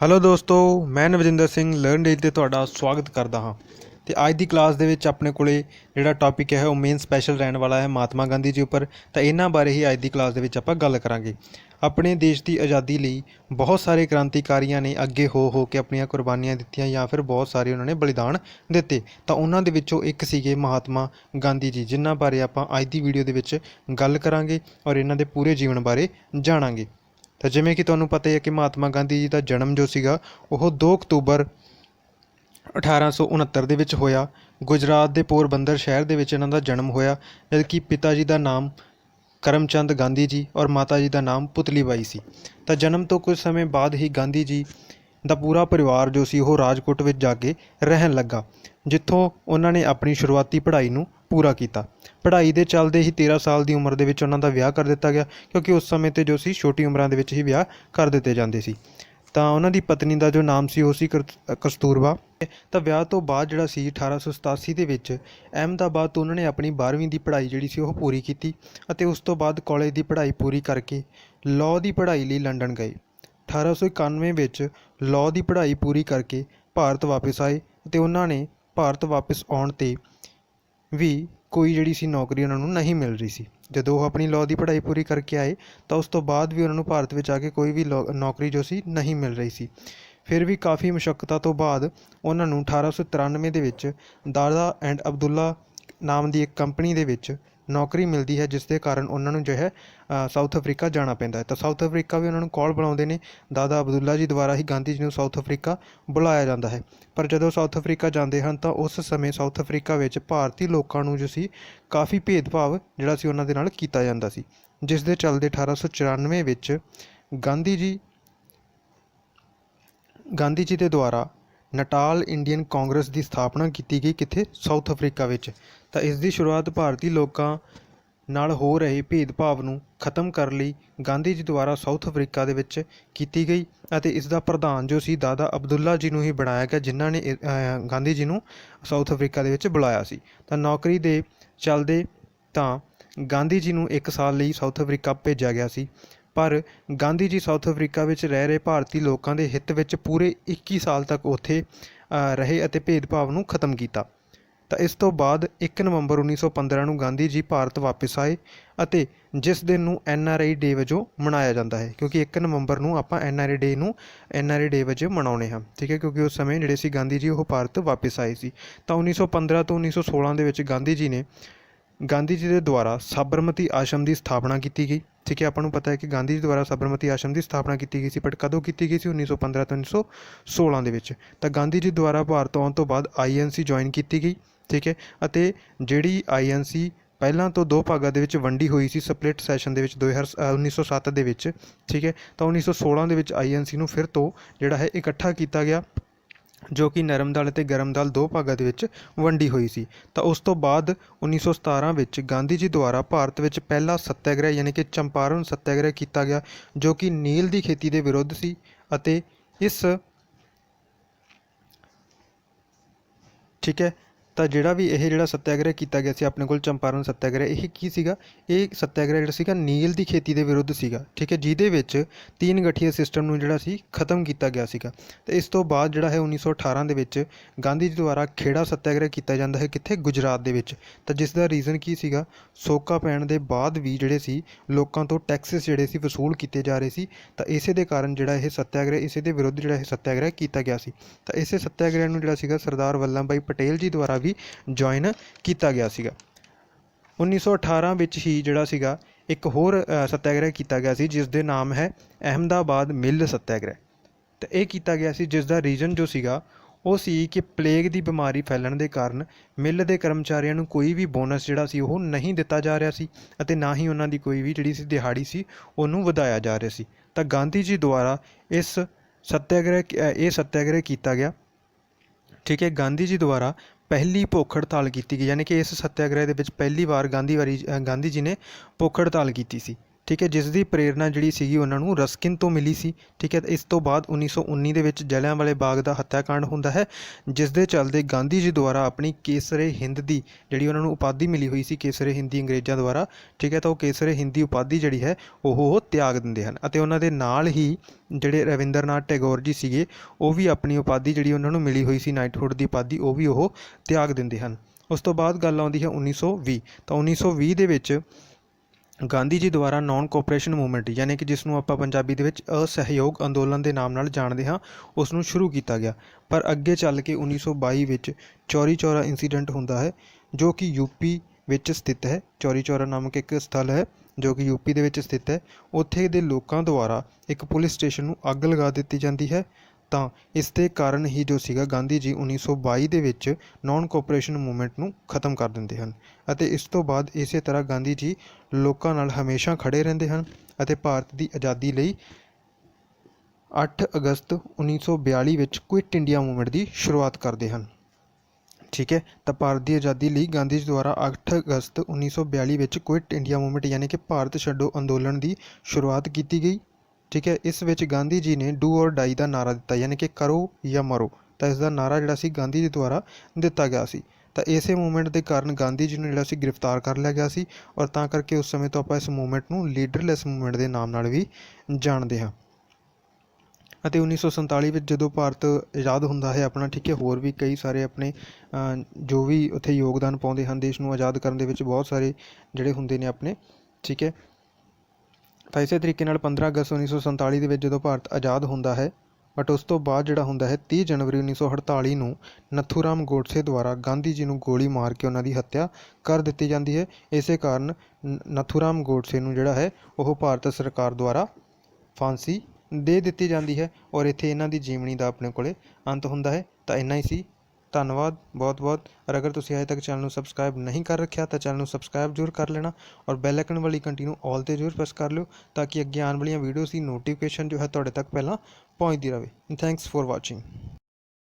Hello ਦੋਸਤੋ, ਮੈਂ ਨਵਜਿੰਦਰ Singh learn ਡੇ ਤੇ ਤੁਹਾਡਾ ਸਵਾਗਤ ਕਰਦਾ ਹਾਂ। ਤੇ ਅੱਜ ਦੀ ਕਲਾਸ ਦੇ ਵਿੱਚ ਆਪਣੇ ਕੋਲੇ ਜਿਹੜਾ ਟੌਪਿਕ ਹੈ, ਉਹ ਮੇਨ ਸਪੈਸ਼ਲ ਰਹਿਣ ਵਾਲਾ ਹੈ ਮਹਾਤਮਾ ਗਾਂਧੀ ਜੀ ਉੱਪਰ। ਤਾਂ ਇਹਨਾਂ ਬਾਰੇ ਹੀ ਅੱਜ ਦੀ ਕਲਾਸ ਦੇ ਵਿੱਚ ਆਪਾਂ ਗੱਲ ਕਰਾਂਗੇ। ਆਪਣੇ ਦੇਸ਼ ਦੀ ਆਜ਼ਾਦੀ ਲਈ ਬਹੁਤ ਸਾਰੇ ਕ੍ਰਾਂਤੀਕਾਰੀਆਂ ਨੇ ਅੱਗੇ ਹੋ ਹੋ ਕੇ ਆਪਣੀਆਂ ਕੁਰਬਾਨੀਆਂ ਦਿੱਤੀਆਂ ਜਾਂ ਫਿਰ ਬਹੁਤ ਸਾਰੇ ਉਹਨਾਂ ਨੇ ਬਲੀਦਾਨ ਦਿੱਤੇ। ਤਾਂ ਉਹਨਾਂ ਦੇ ਵਿੱਚੋਂ ਇੱਕ ਸੀਗੇ ਮਹਾਤਮਾ ਗਾਂਧੀ ਜੀ, ਜਿਨ੍ਹਾਂ ਬਾਰੇ ਆਪਾਂ ਅੱਜ ਦੀ ਵੀਡੀਓ ਦੇ ਵਿੱਚ ਗੱਲ ਕਰਾਂਗੇ ਔਰ ਇਹਨਾਂ ਦੇ ਪੂਰੇ ਜੀਵਨ ਬਾਰੇ ਜਾਣਾਂਗੇ। ਤਾਂ ਜਿਵੇਂ ਕਿ ਤੁਹਾਨੂੰ ਪਤਾ ਹੀ ਹੈ ਕਿ ਮਹਾਤਮਾ ਗਾਂਧੀ ਜੀ ਦਾ ਜਨਮ ਜੋ ਸੀਗਾ, ਉਹ 2 ਅਕਤੂਬਰ 1869 ਦੇ ਵਿੱਚ ਹੋਇਆ। ਗੁਜਰਾਤ ਦੇ ਪੋਰਬੰਦਰ ਸ਼ਹਿਰ ਦੇ ਵਿੱਚ ਇਹਨਾਂ ਦਾ ਜਨਮ ਹੋਇਆ, ਜਦਕਿ ਪਿਤਾ ਜੀ ਦਾ ਨਾਮ ਕਰਮਚੰਦ ਗਾਂਧੀ ਜੀ ਔਰ ਮਾਤਾ ਜੀ ਦਾ ਨਾਮ ਪੁਤਲੀਬਾਈ ਸੀ। ਤਾਂ ਜਨਮ ਤੋਂ ਕੁਝ ਸਮੇਂ ਬਾਅਦ ਹੀ ਗਾਂਧੀ ਜੀ ਦਾ ਪੂਰਾ ਪਰਿਵਾਰ ਜੋ ਸੀ, ਉਹ ਰਾਜਕੋਟ ਵਿੱਚ ਜਾ ਕੇ ਰਹਿਣ ਲੱਗਾ, ਜਿੱਥੋਂ ਉਹਨਾਂ ਨੇ ਆਪਣੀ ਸ਼ੁਰੂਆਤੀ ਪੜ੍ਹਾਈ ਨੂੰ ਪੂਰਾ ਕੀਤਾ। ਪੜ੍ਹਾਈ ਦੇ ਚੱਲਦੇ ਹੀ 13 ਸਾਲ ਦੀ ਉਮਰ ਦੇ ਵਿੱਚ ਉਹਨਾਂ ਦਾ ਵਿਆਹ ਕਰ ਦਿੱਤਾ ਗਿਆ, ਕਿਉਂਕਿ ਉਸ ਸਮੇਂ ਤੇ ਜੋ ਸੀ ਛੋਟੀ ਉਮਰਾਂ ਦੇ ਵਿੱਚ ਹੀ ਵਿਆਹ ਕਰ ਦਿੱਤੇ ਜਾਂਦੇ ਸੀ। ਤਾਂ ਉਹਨਾਂ ਦੀ ਪਤਨੀ ਦਾ ਜੋ ਨਾਮ ਸੀ, ਉਹ ਸੀ ਕਰ- ਕਸਤੂਰਬਾ। ਤਾਂ ਵਿਆਹ ਤੋਂ ਬਾਅਦ ਜਿਹੜਾ ਸੀ 1887 ਦੇ ਵਿੱਚ ਅਹਿਮਦਾਬਾਦ ਤੋਂ ਉਹਨਾਂ ਨੇ ਆਪਣੀ 12ਵੀਂ ਦੀ ਪੜ੍ਹਾਈ ਜਿਹੜੀ ਸੀ, ਉਹ ਪੂਰੀ ਕੀਤੀ ਅਤੇ ਉਸ ਤੋਂ ਬਾਅਦ ਕਾਲਜ ਦੀ ਪੜ੍ਹਾਈ ਪੂਰੀ ਕਰਕੇ ਲਾਅ ਦੀ ਪੜ੍ਹਾਈ ਲਈ ਲੰਡਨ ਗਏ। 1891 ਵਿੱਚ ਲਾਅ ਦੀ ਪੜ੍ਹਾਈ ਪੂਰੀ ਕਰਕੇ ਭਾਰਤ ਵਾਪਸ ਆਏ ਅਤੇ ਉਹਨਾਂ ਨੇ ਭਾਰਤ ਵਾਪਸ ਆਉਣ ਤੇ ਵੀ ਕੋਈ ਜਿਹੜੀ ਸੀ ਨੌਕਰੀ ਉਹਨਾਂ ਨੂੰ ਨਹੀਂ ਮਿਲ ਰਹੀ ਸੀ। ਜਦੋਂ ਉਹ ਆਪਣੀ ਲਾਅ ਦੀ ਪੜ੍ਹਾਈ ਪੂਰੀ ਕਰਕੇ ਆਏ, ਤਾਂ ਉਸ ਤੋਂ ਬਾਅਦ ਵੀ ਉਹਨਾਂ ਨੂੰ ਭਾਰਤ ਵਿੱਚ ਆ ਕੇ ਕੋਈ ਵੀ ਲੌ- ਨੌਕਰੀ ਜੋ ਸੀ ਨਹੀਂ ਮਿਲ ਰਹੀ ਸੀ। ਫਿਰ ਵੀ ਕਾਫੀ ਮੁਸ਼ਕਲਾਂ ਤੋਂ ਬਾਅਦ ਉਹਨਾਂ ਨੂੰ 1893 ਦੇ ਵਿੱਚ ਦਾਦਾ ਐਂਡ ਅਬਦੁੱਲਾ ਨਾਮ ਦੀ ਇੱਕ ਕੰਪਨੀ ਦੇ ਵਿੱਚ ਨੌਕਰੀ ਮਿਲਦੀ ਹੈ, ਜਿਸ ਦੇ ਕਾਰਨ ਉਹਨਾਂ ਨੂੰ ਜੋ ਹੈ ਸਾਊਥ ਅਫਰੀਕਾ ਜਾਣਾ ਪੈਂਦਾ ਹੈ। ਤਾਂ ਸਾਊਥ ਅਫਰੀਕਾ ਵੀ ਉਹਨਾਂ ਨੂੰ ਕਾਲ ਬਣਾਉਂਦੇ ਨੇ। ਦਾਦਾ ਅਬਦੁੱਲਾ ਜੀ ਦੁਆਰਾ ਹੀ ਗਾਂਧੀ ਜੀ ਨੂੰ ਸਾਊਥ ਅਫਰੀਕਾ ਬੁਲਾਇਆ ਜਾਂਦਾ ਹੈ। ਪਰ ਜਦੋਂ ਸਾਊਥ ਅਫਰੀਕਾ ਜਾਂਦੇ ਹਨ, ਤਾਂ ਉਸ ਸਮੇਂ ਸਾਊਥ ਅਫਰੀਕਾ ਵਿੱਚ ਭਾਰਤੀ ਲੋਕਾਂ ਨੂੰ ਜੋ ਸੀ, ਕਾਫੀ ਭੇਦਭਾਵ ਜਿਹੜਾ ਸੀ ਉਹਨਾਂ ਦੇ ਨਾਲ ਕੀਤਾ ਜਾਂਦਾ ਸੀ। ਜਿਸ ਦੇ ਚੱਲਦੇ 1894 ਵਿੱਚ ਗਾਂਧੀ ਜੀ ਗਾਂਧੀ ਜੀ ਦੇ ਦੁਆਰਾ ਨਟਾਲ ਇੰਡੀਅਨ ਕਾਂਗਰਸ ਦੀ ਸਥਾਪਨਾ ਕੀਤੀ ਗਈ ਕਿੱਥੇ? ਸਾਊਥ ਅਫਰੀਕਾ ਵਿੱਚ। ਤਾਂ ਇਸ ਦੀ ਸ਼ੁਰੂਆਤ ਭਾਰਤੀ ਲੋਕਾਂ ਨਾਲ ਹੋ ਰਹੇ ਭੇਦਭਾਵ ਨੂੰ ਖਤਮ ਕਰਨ ਲਈ ਗਾਂਧੀ ਜੀ ਦੁਆਰਾ ਸਾਊਥ ਅਫਰੀਕਾ ਦੇ ਵਿੱਚ ਕੀਤੀ ਗਈ ਅਤੇ ਇਸ ਦਾ ਪ੍ਰਧਾਨ ਜੋ ਸੀ, ਦਾਦਾ ਅਬਦੁੱਲਾ ਜੀ ਨੂੰ ਹੀ ਬਣਾਇਆ ਗਿਆ, ਜਿਨ੍ਹਾਂ ਨੇ ਗਾਂਧੀ ਜੀ ਨੂੰ ਸਾਊਥ ਅਫਰੀਕਾ ਦੇ ਵਿੱਚ ਬੁਲਾਇਆ ਸੀ। ਤਾਂ ਨੌਕਰੀ ਦੇ ਚੱਲਦੇ ਤਾਂ ਗਾਂਧੀ ਜੀ ਨੂੰ 1 ਸਾਲ ਲਈ ਸਾਊਥ ਅਫਰੀਕਾ ਭੇਜਿਆ ਗਿਆ ਸੀ। ਪਰ ਗਾਂਧੀ ਜੀ ਸਾਊਥ ਅਫਰੀਕਾ ਵਿੱਚ ਰਹਿ ਰਹੇ ਭਾਰਤੀ ਲੋਕਾਂ ਦੇ ਹਿੱਤ ਵਿੱਚ ਪੂਰੇ 21 ਸਾਲ ਤੱਕ ਉੱਥੇ ਰਹੇ ਅਤੇ ਭੇਦਭਾਵ ਨੂੰ ਖਤਮ ਕੀਤਾ। ਤਾਂ ਇਸ ਤੋਂ ਬਾਅਦ 1 ਨਵੰਬਰ 1915 ਨੂੰ ਗਾਂਧੀ ਜੀ ਭਾਰਤ ਵਾਪਸ ਆਏ ਅਤੇ ਜਿਸ ਦਿਨ ਨੂੰ ਐਨ ਆਰ ਆਈ ਡੇ ਵਜੋਂ ਮਨਾਇਆ ਜਾਂਦਾ ਹੈ, ਕਿਉਂਕਿ 1 ਨਵੰਬਰ ਨੂੰ ਆਪਾਂ ਐਨ ਆਰ ਆਈ ਡੇ ਨੂੰ ਐਨ ਆਰ ਆਈ ਡੇ ਵਜੋਂ ਮਨਾਉਣੇ ਹਾਂ, ਠੀਕ ਹੈ? ਕਿਉਂਕਿ ਉਸ ਸਮੇਂ ਜਿਹੜੇ ਸੀ ਗਾਂਧੀ ਜੀ ਉਹ ਭਾਰਤ ਵਾਪਸ ਆਏ ਸੀ। ਤਾਂ 1915 ਤੋਂ 1916 ਦੇ ਵਿੱਚ ਗਾਂਧੀ ਜੀ ਨੇ ਗਾਂਧੀ ਜੀ ਦੇ ਦੁਆਰਾ ਸਾਬਰਮਤੀ ਆਸ਼ਰਮ ਦੀ ਸਥਾਪਨਾ ਕੀਤੀ ਗਈ। ਠੀਕ ਹੈ ਆਪਾਂ ਨੂੰ ਪਤਾ ਹੈ ਕਿ ਗਾਂਧੀ ਜੀ ਦੁਆਰਾ ਸਾਬਰਮਤੀ ਆਸ਼ਰਮ ਦੀ ਸਥਾਪਨਾ ਕੀਤੀ ਗਈ ਸੀ ਬਟ ਕਦੋਂ ਕੀਤੀ ਗਈ ਸੀ? 1915 ਤੋਂ 1916 ਦੇ ਵਿੱਚ। ਤਾਂ ਗਾਂਧੀ ਜੀ ਦੁਆਰਾ ਭਾਰਤ ਆਉਣ ਤੋਂ ਬਾਅਦ ਆਈਐਨਸੀ ਜੁਆਇਨ ਕੀਤੀ ਗਈ। ਠੀਕ ਹੈ ਅਤੇ ਜਿਹੜੀ ਆਈਐਨਸੀ ਪਹਿਲਾਂ ਤੋਂ ਦੋ ਭਾਗਾਂ ਦੇ ਵਿੱਚ ਵੰਡੀ ਹੋਈ ਸੀ ਸਪਲਿਟ ਸੈਸ਼ਨ ਦੇ ਵਿੱਚ 2000 ਅ, 1907 ਦੇ ਵਿੱਚ। ਠੀਕ ਹੈ ਤਾਂ 1916 ਦੇ ਵਿੱਚ ਆਈਐਨਸੀ ਨੂੰ ਫਿਰ ਤੋਂ ਜਿਹੜਾ ਹੈ ਇਕੱਠਾ ਕੀਤਾ ਗਿਆ। ਜੋ ਕਿ ਨਰਮ ਦਲ ਅਤੇ ਗਰਮ ਦਲ ਦੋ ਭਾਗਾਂ ਦੇ ਵਿੱਚ ਵੰਡੀ ਹੋਈ ਸੀ। ਤਾਂ ਉਸ ਤੋਂ ਬਾਅਦ 1917 ਵਿੱਚ ਗਾਂਧੀ ਜੀ ਦੁਆਰਾ ਭਾਰਤ ਵਿੱਚ ਪਹਿਲਾ ਸੱਤਿਆਗ੍ਰਹਿ ਯਾਨੀ ਕਿ ਚੰਪਾਰਨ ਸੱਤਿਆਗ੍ਰਹਿ ਕੀਤਾ ਗਿਆ, ਜੋ ਕਿ ਨੀਲ ਦੀ ਖੇਤੀ ਦੇ ਵਿਰੁੱਧ ਸੀ ਅਤੇ ਇਸ, ਠੀਕ ਹੈ ਤਾਂ ਜਿਹੜਾ ਵੀ ਇਹ ਜਿਹੜਾ ਸੱਤਿਆਗ੍ਰਹਿ ਕੀਤਾ ਗਿਆ ਸੀ, ਆਪਣੇ ਕੋਲ ਚੰਪਾਰਨ ਸੱਤਿਆਗ੍ਰਹਿ, ਇਹ ਕੀ ਸੀਗਾ? ਇਹ ਸੱਤਿਆਗ੍ਰਹਿ ਜਿਹੜਾ ਸੀਗਾ, ਨੀਲ ਦੀ ਖੇਤੀ ਦੇ ਵਿਰੁੱਧ ਸੀਗਾ, ਠੀਕ ਹੈ ਜਿਹਦੇ ਵਿੱਚ ਤੀਨ ਗਠੀਆ ਸਿਸਟਮ ਨੂੰ ਜਿਹੜਾ ਸੀ, ਖਤਮ ਕੀਤਾ ਗਿਆ ਸੀਗਾ। ਤੇ ਇਸ ਤੋਂ ਬਾਅਦ ਜਿਹੜਾ ਹੈ 1918 ਦੇ ਵਿੱਚ ਗਾਂਧੀ ਜੀ ਦੁਆਰਾ ਖੇੜਾ ਸੱਤਿਆਗ੍ਰਹਿ ਕੀਤਾ ਜਾਂਦਾ ਹੈ, ਕਿੱਥੇ? ਗੁਜਰਾਤ ਦੇ ਵਿੱਚ। ਤਾਂ ਜਿਸ ਦਾ ਰੀਜ਼ਨ ਕੀ ਸੀਗਾ? ਸੋਕਾ ਪੈਣ ਦੇ ਬਾਅਦ ਵੀ ਜਿਹੜੇ ਸੀ, ਲੋਕਾਂ ਤੋਂ ਟੈਕਸਸ ਜਿਹੜੇ ਸੀ, ਵਸੂਲ ਕੀਤੇ ਜਾ ਰਹੇ ਸੀ। ਤਾਂ ਇਸੇ ਦੇ ਕਾਰਨ ਜਿਹੜਾ ਇਹ ਸੱਤਿਆਗ੍ਰਹਿ, ਇਸੇ ਦੇ ਵਿਰੁੱਧ ਜਿਹੜਾ ਇਹ ਸੱਤਿਆਗ੍ਰਹਿ ਕੀਤਾ ਗਿਆ ਸੀ। ਤਾਂ ਇਸੇ ਸੱਤਿਆਗ੍ਰਹਿ ਨੂੰ ਜਿਹੜਾ ਸੀਗਾ, ਸਰਦਾਰ ਵੱਲਭ ਭਾਈ ਪਟੇਲ ਜੀ ਦੁਆਰਾ ਵੀ ਜੁਆਇਨ ਕੀਤਾ ਗਿਆ ਸੀਗਾ। 1918 ਵਿੱਚ ਹੀ ਜਿਹੜਾ ਸੀਗਾ, ਇੱਕ ਹੋਰ ਸਤਿਆਗ੍ਰਹਿ ਕੀਤਾ ਗਿਆ ਸੀ, ਜਿਸ ਦੇ ਨਾਮ ਹੈ ਅਹਿਮਦਾਬਾਦ ਮਿੱਲ ਸਤਿਆਗ੍ਰਹਿ। ਤੇ ਇਹ ਕੀਤਾ ਗਿਆ ਸੀ, ਜਿਸ ਦਾ ਰੀਜ਼ਨ ਜੋ ਸੀਗਾ, ਉਹ ਸੀ ਕਿ ਪਲੇਗ ਦੀ ਬਿਮਾਰੀ ਫੈਲਣ ਦੇ ਕਾਰਨ ਮਿੱਲ ਦੇ ਕਰਮਚਾਰੀਆਂ ਨੂੰ ਕੋਈ ਵੀ ਬੋਨਸ ਜਿਹੜਾ ਸੀ, ਉਹ ਨਹੀਂ ਦਿੱਤਾ ਜਾ ਰਿਹਾ ਸੀ ਅਤੇ ਨਾ ਹੀ ਉਹਨਾਂ ਦੀ ਕੋਈ ਵੀ ਜਿਹੜੀ ਸੀ ਦਿਹਾੜੀ ਸੀ, ਉਹਨੂੰ ਵਧਾਇਆ ਜਾ ਰਿਹਾ ਸੀ। ਤਾਂ ਗਾਂਧੀ ਜੀ ਦੁਆਰਾ ਇਸ ਸਤਿਆਗ੍ਰਹਿ ਇਹ ਸਤਿਆਗ੍ਰਹਿ ਕੀਤਾ ਗਿਆ। ਠੀਕ ਹੈ, ਗਾਂਧੀ ਜੀ ਦੁਆਰਾ ਪਹਿਲੀ ਭੁੱਖ ਹੜਤਾਲ ਕੀਤੀ ਗਈ, ਯਾਨੀ ਕਿ ਇਸ ਸੱਤਿਆਗ੍ਰਹਿ ਦੇ ਵਿੱਚ ਪਹਿਲੀ ਵਾਰ ਗਾਂਧੀ ਵਾਰੀ ਗਾਂਧੀ ਜੀ ਨੇ ਭੁੱਖ ਹੜਤਾਲ ਕੀਤੀ ਸੀ। ਠੀਕ ਹੈ, ਜਿਸ ਦੀ ਪ੍ਰੇਰਣਾ ਜਿਹੜੀ ਸੀਗੀ ਉਹਨਾਂ ਨੂੰ ਰਸਕਿਨ ਤੋਂ ਮਿਲੀ ਸੀ, ਠੀਕ ਹੈ, ਇਸ ਤੋਂ ਬਾਅਦ 1919 ਦੇ ਵਿੱਚ ਜਲਿਆਂਵਾਲੇ ਬਾਗ ਦਾ ਹੱਤਿਆਕਾਂਡ ਹੁੰਦਾ ਹੈ, ਜਿਸ ਦੇ ਚੱਲਦੇ ਗਾਂਧੀ ਜੀ ਦੁਆਰਾ ਆਪਣੀ ਕੇਸਰੇ ਹਿੰਦ ਦੀ ਜਿਹੜੀ ਉਹਨਾਂ ਨੂੰ ਉਪਾਧੀ ਮਿਲੀ ਹੋਈ ਸੀ, ਕੇਸਰੇ ਹਿੰਦੀ ਅੰਗਰੇਜ਼ਾਂ ਦੁਆਰਾ, ਠੀਕ ਹੈ, ਤਾਂ ਉਹ ਕੇਸਰੇ ਹਿੰਦੀ ਉਪਾਧੀ ਜਿਹੜੀ ਹੈ, ਉਹ ਉਹ ਤਿਆਗ ਦਿੰਦੇ ਹਨ ਅਤੇ ਉਹਨਾਂ ਦੇ ਨਾਲ ਹੀ ਜਿਹੜੇ ਰਵਿੰਦਰਨਾਥ ਟੈਗੋਰ ਜੀ ਸੀਗੇ, ਉਹ ਵੀ ਆਪਣੀ ਉਪਾਧੀ ਜਿਹੜੀ ਉਹਨਾਂ ਨੂੰ ਮਿਲੀ ਹੋਈ ਸੀ ਨਾਈਟਹੁੱਡ ਦੀ ਉਪਾਧੀ, ਉਹ ਵੀ ਉਹ ਤਿਆਗ ਦਿੰਦੇ ਹਨ। ਉਸ ਤੋਂ ਬਾਅਦ ਗੱਲ ਆਉਂਦੀ ਹੈ 1920 ਤਾਂ 1920 ਦੇ ਵਿੱਚ ਗਾਂਧੀ ਜੀ ਦੁਆਰਾ ਨਾਨ ਕੋਆਪਰੇਸ਼ਨ ਮੂਵਮੈਂਟ ਯਾਨੀ ਕਿ ਜਿਸ ਨੂੰ ਆਪਾਂ ਪੰਜਾਬੀ ਦੇ ਵਿੱਚ ਅਸਹਿਯੋਗ ਅੰਦੋਲਨ ਦੇ ਨਾਮ ਨਾਲ ਜਾਣਦੇ ਹਾਂ ਉਸ ਨੂੰ ਸ਼ੁਰੂ ਕੀਤਾ ਗਿਆ। ਪਰ ਅੱਗੇ ਚੱਲ ਕੇ 1922 ਵਿੱਚ ਚੌਰੀ ਚੌਰਾ ਇਨਸੀਡੈਂਟ ਹੁੰਦਾ ਹੈ, ਜੋ ਕਿ ਯੂਪੀ ਵਿੱਚ ਸਥਿਤ ਹੈ। ਚੌਰੀ ਚੌਰਾ ਨਾਮਕ ਇੱਕ ਸਥਲ ਹੈ, ਜੋ ਕਿ ਯੂਪੀ ਦੇ ਵਿੱਚ ਸਥਿਤ ਹੈ। ਉੱਥੇ ਦੇ ਲੋਕਾਂ ਦੁਆਰਾ ਇੱਕ ਪੁਲਿਸ ਸਟੇਸ਼ਨ ਨੂੰ ਅੱਗ ਲਗਾ ਦਿੱਤੀ ਜਾਂਦੀ ਹੈ। ਤਾਂ ਇਸ ਦੇ ਕਾਰਨ ਹੀ ਜੋ ਸੀਗਾ ਗਾਂਧੀ ਜੀ 1922 ਦੇ ਵਿੱਚ ਨਾਨ ਕੋਆਪਰੇਸ਼ਨ ਮੂਵਮੈਂਟ ਨੂੰ ਖਤਮ ਕਰ ਦਿੰਦੇ ਹਨ ਅਤੇ ਇਸ ਤੋਂ ਬਾਅਦ ਇਸੇ ਤਰ੍ਹਾਂ ਗਾਂਧੀ ਜੀ ਲੋਕਾਂ ਨਾਲ ਹਮੇਸ਼ਾ ਖੜੇ ਰਹਿੰਦੇ ਹਨ ਅਤੇ ਭਾਰਤ ਦੀ ਆਜ਼ਾਦੀ ਲਈ 8 ਅਗਸਤ 1942 ਵਿੱਚ ਕੁਇਟ ਇੰਡੀਆ ਮੂਵਮੈਂਟ ਦੀ ਸ਼ੁਰੂਆਤ ਕਰਦੇ ਹਨ। ਠੀਕ ਹੈ, ਤਾਂ ਭਾਰਤ ਦੀ ਆਜ਼ਾਦੀ ਲਈ ਗਾਂਧੀ ਜੀ ਦੁਆਰਾ 8 ਅਗਸਤ 1942 ਵਿੱਚ ਕੁਇਟ ਇੰਡੀਆ ਮੂਵਮੈਂਟ ਯਾਨੀ ਕਿ ਭਾਰਤ ਛੱਡੋ ਅੰਦੋਲਨ ਦੀ ਸ਼ੁਰੂਆਤ ਕੀਤੀ ਗਈ। ਠੀਕ ਹੈ, ਇਸ ਵਿੱਚ ਗਾਂਧੀ ਜੀ ਨੇ ਡੂ ਔਰ ਡਾਈ ਦਾ ਨਾਰਾ ਦਿੱਤਾ, ਯਾਨੀ ਕਿ ਕਰੋ ਜਾਂ ਮਰੋ। ਤਾਂ ਇਸ ਦਾ ਨਾਰਾ ਜਿਹੜਾ ਸੀ ਗਾਂਧੀ ਜੀ ਦੁਆਰਾ ਦਿੱਤਾ ਗਿਆ ਸੀ। ਤਾਂ ਇਸੇ ਮੂਵਮੈਂਟ ਦੇ ਕਾਰਨ ਗਾਂਧੀ ਜੀ ਨੂੰ ਜਿਹੜਾ ਸੀ ਗ੍ਰਿਫਤਾਰ ਕਰ ਲਿਆ ਗਿਆ ਸੀ ਔਰ ਤਾਂ ਕਰਕੇ ਉਸ ਸਮੇਂ ਤੋਂ ਆਪਾਂ ਇਸ ਮੂਵਮੈਂਟ ਨੂੰ ਲੀਡਰਲੈਸ ਮੂਵਮੈਂਟ ਦੇ ਨਾਮ ਨਾਲ ਵੀ ਜਾਣਦੇ ਹਾਂ। ਅਤੇ 1947 ਵਿੱਚ ਜਦੋਂ ਭਾਰਤ ਆਜ਼ਾਦ ਹੁੰਦਾ ਹੈ, ਆਪਣਾ ਠੀਕ ਹੈ, ਹੋਰ ਵੀ ਕਈ ਸਾਰੇ ਆਪਣੇ ਜੋ ਵੀ ਉੱਥੇ ਯੋਗਦਾਨ ਪਾਉਂਦੇ ਹਨ, ਦੇਸ਼ ਨੂੰ ਆਜ਼ਾਦ ਕਰਨ ਦੇ ਵਿੱਚ ਬਹੁਤ ਸਾਰੇ ਜਿਹੜੇ ਹੁੰਦੇ ਨੇ ਆਪਣੇ, ਠੀਕ ਹੈ ਤਾਂ ਇਸੇ ਤਰੀਕੇ ਨਾਲ 15 ਅਗਸਤ 1947 ਦੇ ਵਿੱਚ ਜਦੋਂ ਭਾਰਤ ਆਜ਼ਾਦ ਹੁੰਦਾ ਹੈ, ਬਟ ਉਸ ਤੋਂ ਬਾਅਦ ਜਿਹੜਾ ਹੁੰਦਾ ਹੈ 30 ਜਨਵਰੀ 1948 ਨੂੰ ਨਥੂਰਾਮ ਗੋਡਸੇ ਦੁਆਰਾ ਗਾਂਧੀ ਜੀ ਨੂੰ ਗੋਲੀ ਮਾਰ ਕੇ ਉਹਨਾਂ ਦੀ ਹੱਤਿਆ ਕਰ ਦਿੱਤੀ ਜਾਂਦੀ ਹੈ। ਇਸੇ ਕਾਰਨ ਨ- ਨਥੂਰਾਮ ਗੋਡਸੇ ਨੂੰ ਜਿਹੜਾ ਹੈ, ਉਹ ਭਾਰਤ ਸਰਕਾਰ ਦੁਆਰਾ ਫਾਂਸੀ ਦੇ ਦਿੱਤੀ ਜਾਂਦੀ ਹੈ ਔਰ ਇੱਥੇ ਇਹਨਾਂ ਦੀ ਜੀਵਨੀ ਦਾ ਆਪਣੇ ਕੋਲੇ ਅੰਤ ਹੁੰਦਾ ਹੈ। ਤਾਂ ਇੰਨਾ ਹੀ ਸੀ। ਧੰਨਵਾਦ ਬਹੁਤ ਬਹੁਤ ਔਰ ਅਗਰ ਤੁਸੀਂ ਅਜੇ ਤੱਕ ਚੈਨਲ ਨੂੰ ਸਬਸਕ੍ਰਾਈਬ ਨਹੀਂ ਕਰ ਰੱਖਿਆ ਤਾਂ ਚੈਨਲ ਨੂੰ ਸਬਸਕ੍ਰਾਈਬ ਜ਼ਰੂਰ ਕਰ ਲੈਣਾ ਔਰ ਬੈਲ ਆਈਕਨ ਵਾਲੀ ਘੰਟੀ ਨੂੰ ਆਲ ਤੇ ਜ਼ਰੂਰ ਪ੍ਰੈਸ ਕਰ ਲਿਓ ਤਾਂ ਕਿ ਅੱਗੇ ਆਉਣ ਵਾਲੀਆਂ ਵੀਡੀਓਜ਼ ਦੀ ਨੋਟੀਫਿਕੇਸ਼ਨ ਜੋ ਹੈ ਤੁਹਾਡੇ ਤੱਕ ਪਹਿਲਾਂ ਪਹੁੰਚਦੀ ਰਹੇ ਥੈਂਕਸ ਫॉर ਵਾਚਿੰਗ